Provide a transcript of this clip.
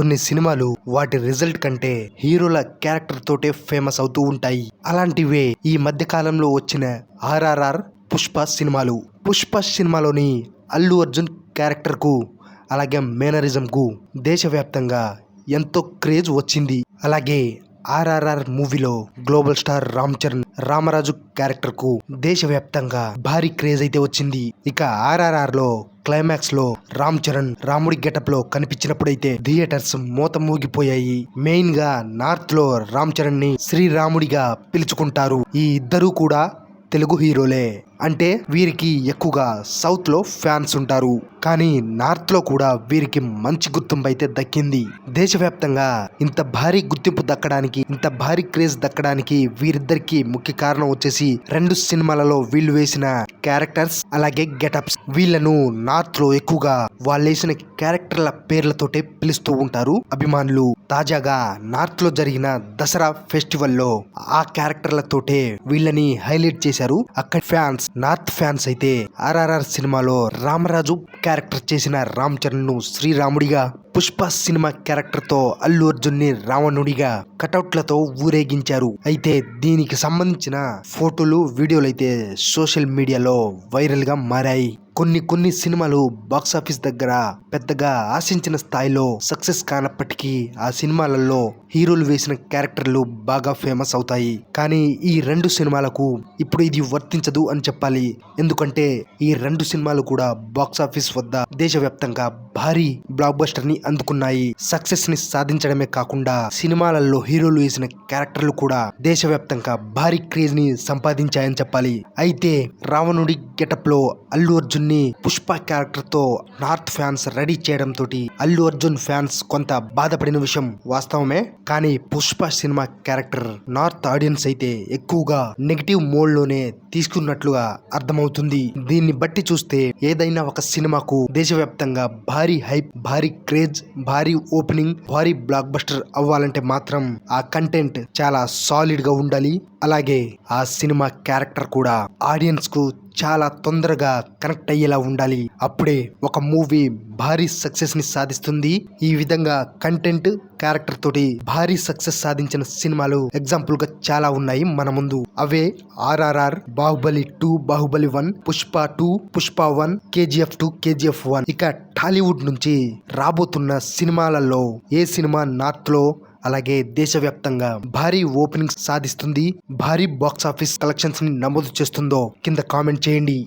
కొన్ని సినిమాలు వాటి రిజల్ట్ కంటే హీరోల క్యారెక్టర్ తోటే ఫేమస్ అవుతూ ఉంటాయి. అలాంటివే ఈ మధ్య కాలంలో వచ్చిన ఆర్ఆర్ఆర్ పుష్ప సినిమాలు. పుష్ప సినిమాలోని అల్లు అర్జున్ క్యారెక్టర్కు అలాగే మేనరిజంకు దేశవ్యాప్తంగా ఎంతో క్రేజ్ వచ్చింది. అలాగే ఆర్ఆర్ఆర్ మూవీలో గ్లోబల్ స్టార్ రామ్ చరణ్ రామరాజు క్యారెక్టర్కు దేశవ్యాప్తంగా భారీ క్రేజ్ అయితే వచ్చింది. ఇక ఆర్ఆర్ఆర్లో క్లైమాక్స్లో రామ్ చరణ్ రాముడి గెటప్లో కనిపించినప్పుడైతే థియేటర్స్ మూత మూగిపోయాయి. మెయిన్గా నార్త్లో రామ్ చరణ్ని శ్రీరాముడిగా పిలుచుకుంటారు. ఈ ఇద్దరు కూడా తెలుగు హీరోలే. అంటే వీరికి ఎక్కువగా సౌత్లో ఫ్యాన్స్ ఉంటారు. కానీ నార్త్లో కూడా వీరికి మంచి గుర్తింపు అయితే దక్కింది. దేశవ్యాప్తంగా ఇంత భారీ గుర్తింపు దక్కడానికి ఇంత భారీ క్రేజ్ దక్కడానికి వీరిద్దరికి ముఖ్య కారణం వచ్చేసి రెండు సినిమాలలో వీళ్ళు వేసిన క్యారెక్టర్స్ అలాగే గెటప్స్. వీళ్ళను నార్త్లో ఎక్కువగా వాళ్ళు వేసిన క్యారెక్టర్ల పేర్లతోటే పిలుస్తూ ఉంటారు. అభిమానులు తాజాగా నార్త్లో జరిగిన దసరా ఫెస్టివల్లో ఆ క్యారెక్టర్లతోటే వీళ్ళని హైలైట్ చేశారు. అక్కడ ఫ్యాన్స్ నార్త్ ఫ్యాన్స్ అయితే ఆర్ఆర్ఆర్ సినిమాలో రామరాజు క్యారెక్టర్ చేసిన రామ్ చరణ్ను శ్రీరాముడిగా పుష్ప సినిమా క్యారెక్టర్తో అల్లు అర్జున్ని రావణుడిగా కటౌట్లతో ఊరేగించారు. అయితే దీనికి సంబంధించిన ఫోటోలు వీడియోలు అయితే సోషల్ మీడియాలో వైరల్గా మారాయి. కొన్ని కొన్ని సినిమాలు బాక్సాఫీస్ దగ్గర పెద్దగా ఆశించిన స్థాయిలో సక్సెస్ కానప్పటికీ ఆ సినిమాలలో హీరోలు వేసిన క్యారెక్టర్లు బాగా ఫేమస్ అవుతాయి. కానీ ఈ రెండు సినిమాలకు ఇప్పుడు ఇది వర్తించదు అని చెప్పాలి. ఎందుకంటే ఈ రెండు సినిమాలు కూడా బాక్సాఫీస్ వద్ద దేశవ్యాప్తంగా భారీ బ్లాక్ బస్టర్ని అందుకున్నాయి. సక్సెస్ని సాధించడమే కాకుండా సినిమాలలో హీరోలు వేసిన క్యారెక్టర్లు కూడా దేశవ్యాప్తంగా భారీ క్రేజ్ని సంపాదించాయని చెప్పాలి. అయితే రావణుడి గెటప్లో అల్లు అర్జున్ని పుష్ప క్యారెక్టర్తో నార్త్ ఫ్యాన్స్ రెడీ చేయడం తోటి అల్లు అర్జున్ ఫ్యాన్స్ కొంత బాధపడిన విషయం వాస్తవమే. కానీ Pushpa cinema character north audience అయితే ఎక్కువగా నెగిటివ్ మోడ్లోనే తీసుకున్నట్లుగా అర్థమవుతుంది. దీన్ని బట్టి చూస్తే ఏదైనా ఒక సినిమాకు దేశవ్యాప్తంగా భారీ హైప్ భారీ క్రేజ్ భారీ ఓపెనింగ్ భారీ బ్లాక్ బస్టర్ అవ్వాలంటే మాత్రం ఆ కంటెంట్ చాలా సాలిడ్గా ఉండాలి. అలాగే ఆ సినిమా క్యారెక్టర్ కూడా ఆడియన్స్కు చాలా తొందరగా కనెక్ట్ అయ్యేలా ఉండాలి. అప్పుడే ఒక మూవీ భారీ సక్సెస్ని సాధిస్తుంది. ఈ విధంగా కంటెంట్ క్యారెక్టర్ తోటి భారీ సక్సెస్ సాధించిన సినిమాలు ఎగ్జాంపుల్గా చాలా ఉన్నాయి మన ముందు. అవే RRR Baahubali two Baahubali one Pushpa two Pushpa one KGF two KGF one ఇక టాలీవుడ్ నుంచి రాబోతున్న సినిమాలలో ఏ సినిమా నార్త్లో అలాగే దేశవ్యాప్తంగా భారీ ఓపెనింగ్ సాధిస్తుంది భారీ బాక్స్ ఆఫీస్ కలెక్షన్స్ని నమోదు చేస్తుందో కింద కామెంట్ చేయండి.